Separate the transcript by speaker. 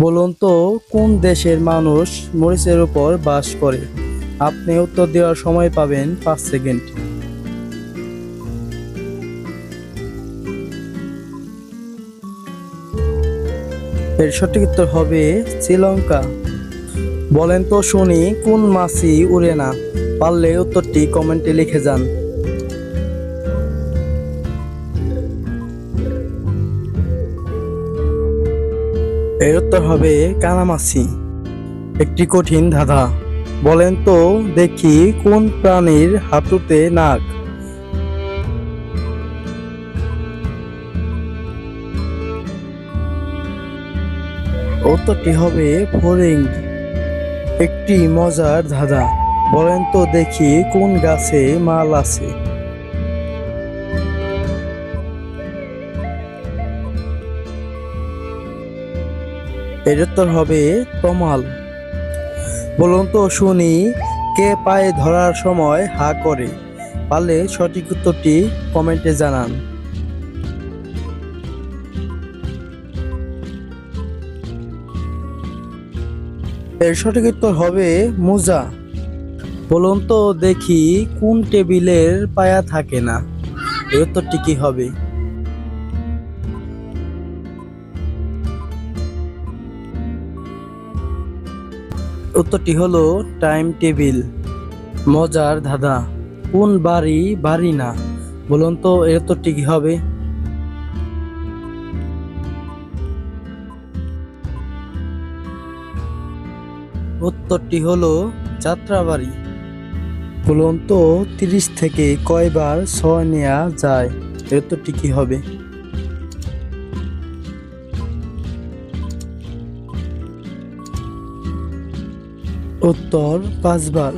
Speaker 1: বলুন তো, কোন দেশের মানুষ মরিচের উপর বাস করে? আপনি উত্তর দেওয়ার সময় পাবেন পাঁচ সেকেন্ড। এর সঠিক উত্তর হবে শ্রীলঙ্কা। বলেন তো শুনি, কোন মাছই উড়ে না? পারলে উত্তরটি কমেন্টে লিখে যান। এর উত্তর হবে কানামাছি একটি কঠিন ধাঁধা। বলেন তো, দেখি কোন প্রাণীর হাঁটুতে নাক? উত্তরটি হবে ফরিং। একটি মজার ধাঁধা। বলেন তো, দেখি কোন গাছে মাল আছে? এর উত্তর হবে তমাল বলুন তো, শুনি, কে পায়ে ধরার সময় হা করে? পারলে সঠিক উত্তরটি কমেন্টে জানান। এর সঠিক উত্তর হবে মোজা। বলুন তো, দেখি কোন টেবিলের পায়া থাকে না। এর উত্তরটি কি হবে? উত্তরটি হলো টাইম টেবিল মজার ধাঁধা। কোন বাড়ি বাড়ি না? বলুন তো, এর উত্তরটি কি হবে? উত্তরটি হলো যাত্রাবাড়ি। বলুন তো, তিরিশ থেকে কয়বার ছয় নেওয়া যায়? এর উত্তরটি কি হবে? উত্তর পাঁচবার।